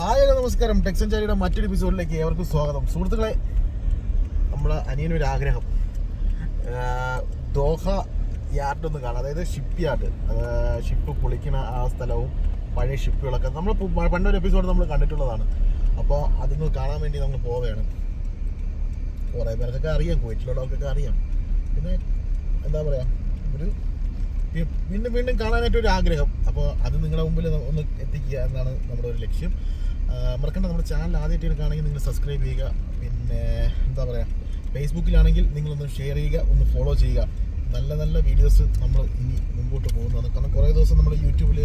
Hi നമസ്കാരം. Texan ചാരിയുടെ മറ്റൊരു എപ്പിസോഡിലേക്ക് ഏവർക്കും സ്വാഗതം. സുഹൃത്തുക്കളെ നമ്മളെ അനിയനൊരു ആഗ്രഹം. ദോഹ യാർഡ് ഒന്ന് കാണാം. അതായത് ഷിപ്പ് യാർഡ് ഷിപ്പ് പൊളിക്കുന്ന ആ സ്ഥലവും പഴയ ഷിപ്പുകളൊക്കെ നമ്മൾ പണ്ടൊരു എപ്പിസോഡ് നമ്മൾ കണ്ടിട്ടുള്ളതാണ്. അപ്പോൾ അതൊന്ന് കാണാൻ വേണ്ടി നമ്മൾ പോവുകയാണ്. കുറേ പേർക്കൊക്കെ അറിയാം കുവൈറ്റിലുള്ളവർക്കൊക്കെ അറിയാം. പിന്നെ എന്താ പറയുക ഒരു വീണ്ടും വീണ്ടും കാണാനായിട്ട് ഒരു ആഗ്രഹം. അപ്പോൾ അത് നിങ്ങളുടെ മുമ്പിൽ ഒന്ന് എത്തിക്കുക എന്നാണ് നമ്മുടെ ഒരു ലക്ഷ്യം. മറക്കണ്ട നമ്മുടെ ചാനൽ ആദ്യമായിട്ട് എടുക്കുകയാണെങ്കിൽ നിങ്ങൾ സബ്സ്ക്രൈബ് ചെയ്യുക. പിന്നെ എന്താ പറയുക ഫേസ്ബുക്കിലാണെങ്കിൽ നിങ്ങളൊന്ന് ഷെയർ ചെയ്യുക ഒന്ന് ഫോളോ ചെയ്യുക. നല്ല നല്ല വീഡിയോസ് നമ്മൾ ഇനി മുമ്പോട്ട് പോകുന്നതാണ്. കാരണം കുറേ ദിവസം നമ്മൾ യൂട്യൂബിൽ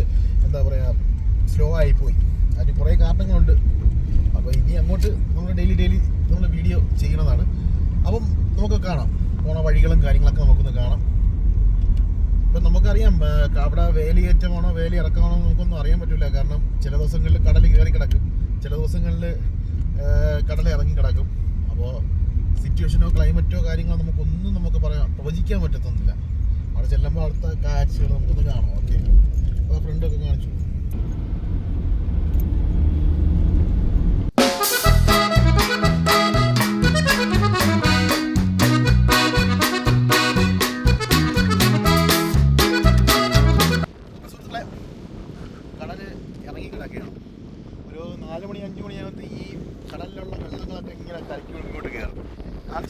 എന്താ പറയുക സ്ലോ ആയിപ്പോയി. അതിന് കുറേ കാരണങ്ങളുണ്ട്. അപ്പോൾ ഇനി അങ്ങോട്ട് നമ്മൾ ഡെയിലി ഡെയിലി നമ്മൾ വീഡിയോ ചെയ്യുന്നതാണ്. അപ്പം നമുക്ക് കാണാം. പോണ വഴികളും കാര്യങ്ങളൊക്കെ നമുക്കൊന്ന് കാണാം. ഇപ്പം നമുക്കറിയാം അവിടെ വേലിയേറ്റമാണോ വേലി ഇറക്കമാണോ നമുക്കൊന്നും അറിയാൻ പറ്റില്ല. കാരണം ചില ദിവസങ്ങളിൽ കടൽ കയറി കിടക്കും. ചില ദിവസങ്ങളിൽ കടൽ ഇറങ്ങി കിടക്കും. അപ്പോൾ സിറ്റുവേഷനോ ക്ലൈമറ്റോ കാര്യങ്ങളോ നമുക്കൊന്നും നമുക്ക് പറയാം പ്രവചിക്കാൻ പറ്റത്തൊന്നുമില്ല. അവിടെ ചെല്ലുമ്പോൾ അവിടുത്തെ കാഴ്ചകൾ നമുക്കൊന്ന് കാണാം. ഓക്കെ അപ്പോൾ ഫ്രണ്ടൊക്കെ കാണിച്ചു.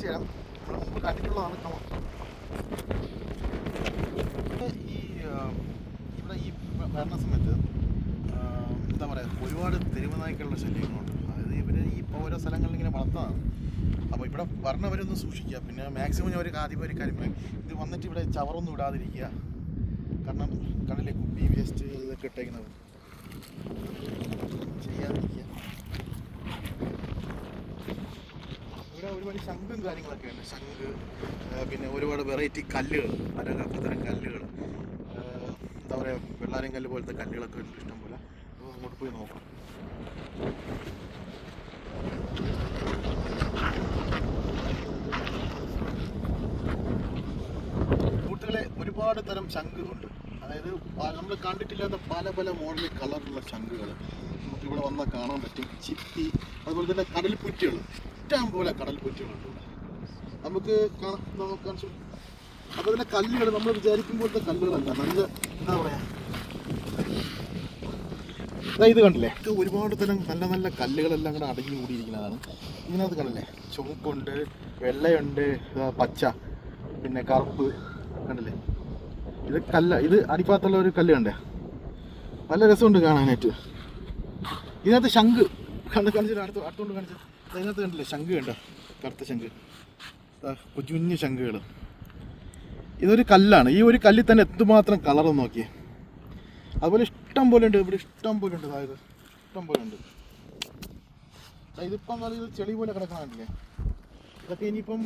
തരാം നമ്മൾ മുമ്പ് കണ്ടിട്ടുള്ളതാണ് കമ ഈ ഇവിടെ ഈ വരണ സമയത്ത് എന്താ പറയുക ഒരുപാട് തെരുവ് നായ്ക്കളുടെ ശല്യങ്ങളുണ്ട്. അതായത് ഇവർ ഈ ഓരോ സ്ഥലങ്ങളിൽ ഇങ്ങനെ വളർത്തതാണ് അപ്പോൾ ഇവിടെ വരണവരൊന്ന് സൂക്ഷിക്കുക. പിന്നെ മാക്സിമം ആദ്യം ഒരു ഇത് വന്നിട്ട് ഇവിടെ ചവറൊന്നും ഇടാതിരിക്കുക. കാരണം കടലിലെ കുപ്പി വേസ്റ്റ് ഇതൊക്കെ ഇട്ടേക്കുന്നത്. ചെയ്യാതിരിക്കുക ഇവിടെ ഒരുപാട് ശംഖും കാര്യങ്ങളൊക്കെ ഉണ്ട്. ശംഖ് പിന്നെ ഒരുപാട് വെറൈറ്റി കല്ലുകൾ പല തരം കല്ലുകൾ എന്താ പറയുക വെള്ളാരം കല്ല് പോലത്തെ കല്ലുകളൊക്കെ ഉണ്ട് ഇഷ്ടം പോലെ അപ്പോൾ അങ്ങോട്ട് പോയി നോക്കാം. കൂട്ടുകളെ ഒരുപാട് തരം ശംഖുകളുണ്ട് അതായത് നമ്മൾ കണ്ടിട്ടില്ലാത്ത പല പല മോഡൽ കളറുള്ള ശംഖുകൾ നമുക്ക് ഇവിടെ വന്നാൽ കാണാൻ പറ്റും. ചിപ്പി അതുപോലെ തന്നെ കടൽപ്പുറ്റുകൾ. ഇഷ്ടം പോലെ കടൽ ഇവിടെ. നമുക്ക് നമുക്ക് അപ്പോൾ അതിലെ കല്ലുകൾ നമ്മൾ വിചാരിക്കുമ്പോഴത്തെ കല്ലുകളല്ല. നല്ല എന്താ പറയാ? ഇത് കണ്ടില്ലേ? ഒരുപാട് തരം നല്ല നല്ല കല്ലുകളെല്ലാം കൂടെ അടങ്ങി കൂടിയിരിക്കുന്നതാണ്. ഇതിനകത്ത് കണ്ടില്ലേ? ചുവപ്പുണ്ട് വെള്ളയുണ്ട് പച്ച പിന്നെ കറുപ്പ് കണ്ടില്ലേ? ഇത് കല്ല ഇത് അടിപ്പാത്തുള്ള ഒരു കല്ല് കണ്ടേ? നല്ല രസമുണ്ട് കാണാനായിട്ട്. ഇതിനകത്ത് ശംഖ്. കണ്ട് കാണിച്ചിട്ട് അടുത്ത് അടുത്തോണ്ട് കാണിച്ചു. ഇതിനകത്ത് കണ്ടില്ലേ? ശംഖ് കണ്ടോ? കറുത്ത ശംഖ്. കുഞ്ഞു കുഞ്ഞു ശംഖുകൾ ഇതൊരു കല്ലാണ്. ഈ ഒരു കല്ലിൽ തന്നെ എന്തുമാത്രം കളർ നോക്കിയേ. അതുപോലെ ഇഷ്ടം പോലെ ഉണ്ട്. ഇവിടെ ഇഷ്ടം പോലെ ഉണ്ട്. അതായത് ഇഷ്ടം പോലെ ഉണ്ട്. ഇതിപ്പം ഇത് ചെളി പോലെ കിടക്കാനില്ലേ ഇതൊക്കെ ഇനിയിപ്പം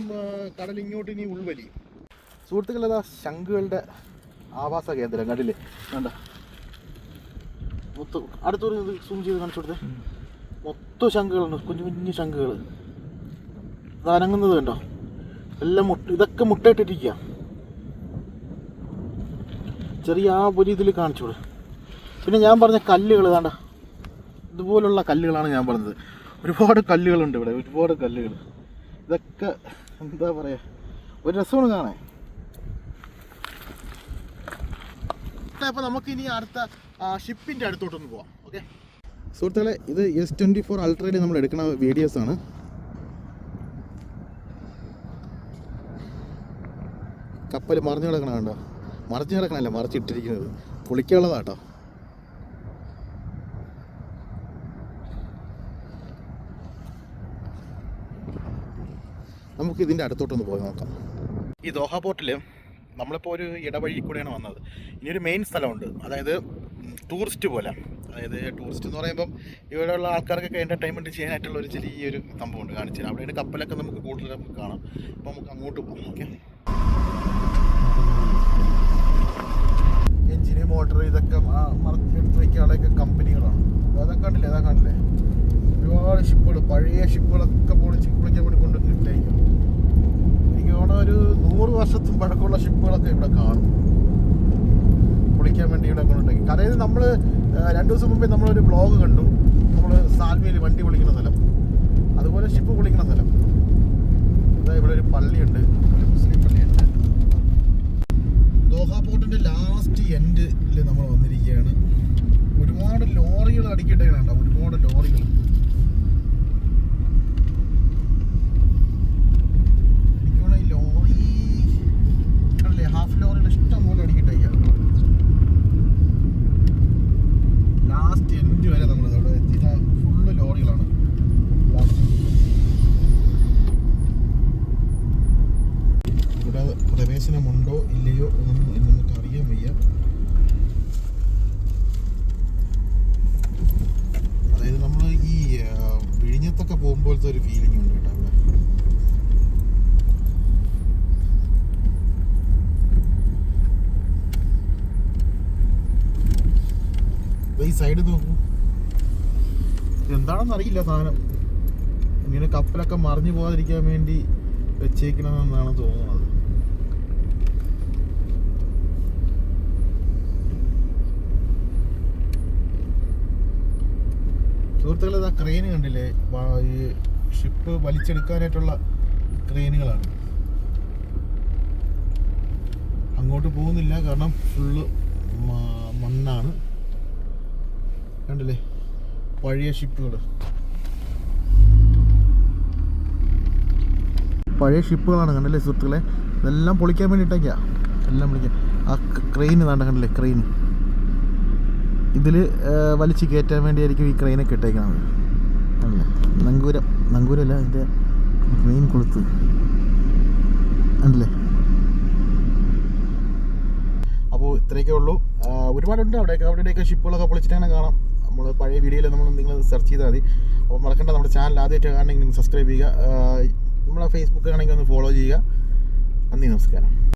കടൽ ഇങ്ങോട്ട് ഇനി ഉൾവലി. സുഹൃത്തുക്കൾ അതാ ശംഖുകളുടെ ആവാസ കേന്ദ്രം. കണ്ടില്ലേ? വേണ്ട അടുത്തൊരു സൂം ചെയ്ത് കാണിച്ചു കൊടുത്തേ. മൊത്തം ശംഖുകളുണ്ട് കുഞ്ഞു കുഞ്ഞു ശംഖുകൾ അതനങ്ങുന്നത് കണ്ടോ? എല്ലാം മുട്ട ഇതൊക്കെ മുട്ടയിട്ടിരിക്കുക ചെറിയ ആ ഒരു ഇതിൽ കാണിച്ചോളൂ പിന്നെ ഞാൻ പറഞ്ഞ കല്ലുകൾ വേണ്ട ഇതുപോലുള്ള കല്ലുകളാണ് ഞാൻ പറഞ്ഞത്. ഒരുപാട് കല്ലുകളുണ്ട് ഇവിടെ ഒരുപാട് കല്ലുകൾ ഇതൊക്കെ എന്താ പറയുക ഒരു രസമാണ് കാണാൻ. നമുക്ക് ഇനി അടുത്ത ഷിപ്പിന്റെ അടുത്തോട്ടൊന്ന് പോവാം. ഓക്കെ? സുഹൃത്തുക്കളെ ഇത് എസ് ട്വന്റി ഫോർ അൾട്രയിൽ നമ്മൾ എടുക്കുന്ന വീഡിയോസ് ആണ്. കപ്പൽ മറിഞ്ഞു കിടക്കണ കണ്ടോ? മറിഞ്ഞു കിടക്കണല്ല മറിച്ചിട്ടിരിക്കുന്നത്. കുളിക്കാനുള്ളതാട്ടോ. നമുക്ക് ഇതിന്റെ അടുത്തോട്ടൊന്ന് പോയി നോക്കാം. ഈ ദോഹ പോർട്ടിൽ നമ്മളിപ്പോൾ ഒരു ഇടവഴി കൂടെയാണ് വന്നത്. ഇനിയൊരു മെയിൻ സ്ഥലമുണ്ട്. അതായത് ടൂറിസ്റ്റ് പോലെ. അതായത് ടൂറിസ്റ്റ് എന്ന് പറയുമ്പം ഇവിടെയുള്ള ആൾക്കാർക്കൊക്കെ എന്റർടൈൻമെന്റ് ചെയ്യാനായിട്ടുള്ള ഒരു ചെറിയൊരു സംഭവമുണ്ട് കാണിച്ചു അവിടെ അവിടെയാണ് കപ്പലൊക്കെ നമുക്ക് കൂടുതൽ നമുക്ക് കാണാം. അപ്പോൾ നമുക്ക് അങ്ങോട്ട് പോകാം ഓക്കെ. എഞ്ചിന് മോട്ടർ ഇതൊക്കെ എടുത്ത് വയ്ക്കാനുള്ളതൊക്കെ കമ്പനികളാണ്. അതൊക്കെ കണ്ടില്ലേ? അതാ കണ്ടില്ലേ? ഒരുപാട് ഷിപ്പുകൾ പഴയ ഷിപ്പുകളൊക്കെ പൊളിച്ച് പൊളിക്കാൻ വേണ്ടി കൊണ്ട് ഇട്ടേക്കും എനിക്ക് തോന്നുന്ന ഒരു നൂറ് വർഷത്തും പഴക്കമുള്ള ഷിപ്പുകളൊക്കെ ഇവിടെ കാണും. അതായത് നമ്മൾ രണ്ട് ദിവസം മുമ്പേ നമ്മളൊരു ബ്ലോഗ് കണ്ടു. നമ്മൾ സാൽമിയിൽ വണ്ടി പൊളിക്കുന്ന സ്ഥലം. അതുപോലെ ഷിപ്പ് പൊളിക്കുന്ന സ്ഥലം. ഇതാ ഇവിടെ ഒരു പള്ളിയുണ്ട്. ഒരു മുസ്ലിം പള്ളിയുണ്ട്. ദോഹ പോർട്ടിന്റെ ലാസ്റ്റ് എൻഡിൽ നമ്മൾ വന്നിരിക്കുകയാണ്. ഒരുപാട് ലോറികൾ അടുക്കിയിട്ടേക്കണുണ്ടോ ഒരുപാട് ലോറികൾ എനിക്ക് തോന്നുന്നു ഈ ലോറി അല്ലേ ഹാഫ് ലോറിയുടെ ഇഷ്ടം പോലെ അടുക്കിയിട്ടേക്കാം ലാസ്റ്റ് എൻഡ് വരെ നമ്മൾ അവിടെ എത്തിയ ഫുള്ള് ലോറികളാണ് ലാസ്റ്റ് ഇവിടെ പ്രവേശനമുണ്ടോ ഇല്ലയോ എന്ന് നമുക്ക് അറിയാൻ വയ്യ. അതായത് നമ്മൾ ഈ വിഴിഞ്ഞത്തൊക്കെ പോകുമ്പോഴത്തെ ഒരു ഫീലിംഗ് ഉണ്ട് കേട്ടോ അവിടെ. ഈ സൈഡ് നോക്കൂ. എന്താണെന്ന് അറിയില്ല സാധനം. ഇങ്ങനെ കപ്പലൊക്കെ മറിഞ്ഞു പോകാതിരിക്കാൻ വേണ്ടി വെച്ചേക്കണമെന്നാണ് തോന്നുന്നത്. സുഹൃത്തുക്കൾ ഇതാ ക്രെയിൻ കണ്ടില്ലേ ഈ ഷിപ്പ് വലിച്ചെടുക്കാനായിട്ടുള്ള ക്രെയിനുകളാണ് അങ്ങോട്ട് പോകുന്നില്ല കാരണം ഫുള്ള് മണ്ണാണ്. കണ്ടില്ലേ? പഴയ ഷിപ്പുകൾ പഴയ ഷിപ്പുകളാണ് കണ്ടില്ലേ സുഹൃത്തുക്കളെ? ഇതെല്ലാം പൊളിക്കാൻ വേണ്ടിയിട്ടൊക്കെയാണ് എല്ലാം പൊളിക്കാൻ. ആ ക്രെയിൻ താണ്ട കണ്ടില്ലേ? ക്രെയിൻ ഇതിൽ വലിച്ചു കയറ്റാൻ വേണ്ടിയായിരിക്കും ഈ ക്രെയിനൊക്കെ ഇട്ടേക്കുന്നത് അല്ല? നങ്കൂരം നങ്കൂരമല്ല അതിന്റെ മെയിൻ കൊളുത്ത്. ഉണ്ടല്ലേ അപ്പോൾ ഇത്രയൊക്കെ ഉള്ളൂ. ഒരുപാടുണ്ട് അവിടെയൊക്കെ അവിടെയൊക്കെ ഷിപ്പുകളൊക്കെ പൊളിച്ചിട്ടാണ് കാണാം. നമ്മൾ പഴയ വീഡിയോയിൽ നമ്മൾ നിങ്ങൾ സെർച്ച് ചെയ്താൽ മതി. അപ്പോൾ മറക്കണ്ട നമ്മുടെ ചാനൽ ആദ്യമായിട്ട് കാണണമെങ്കിൽ നിങ്ങൾ സബ്സ്ക്രൈബ് ചെയ്യുക. നമ്മളെ ഫേസ്ബുക്ക് ആണെങ്കിൽ ഒന്ന് ഫോളോ ചെയ്യുക. നന്ദി നമസ്കാരം.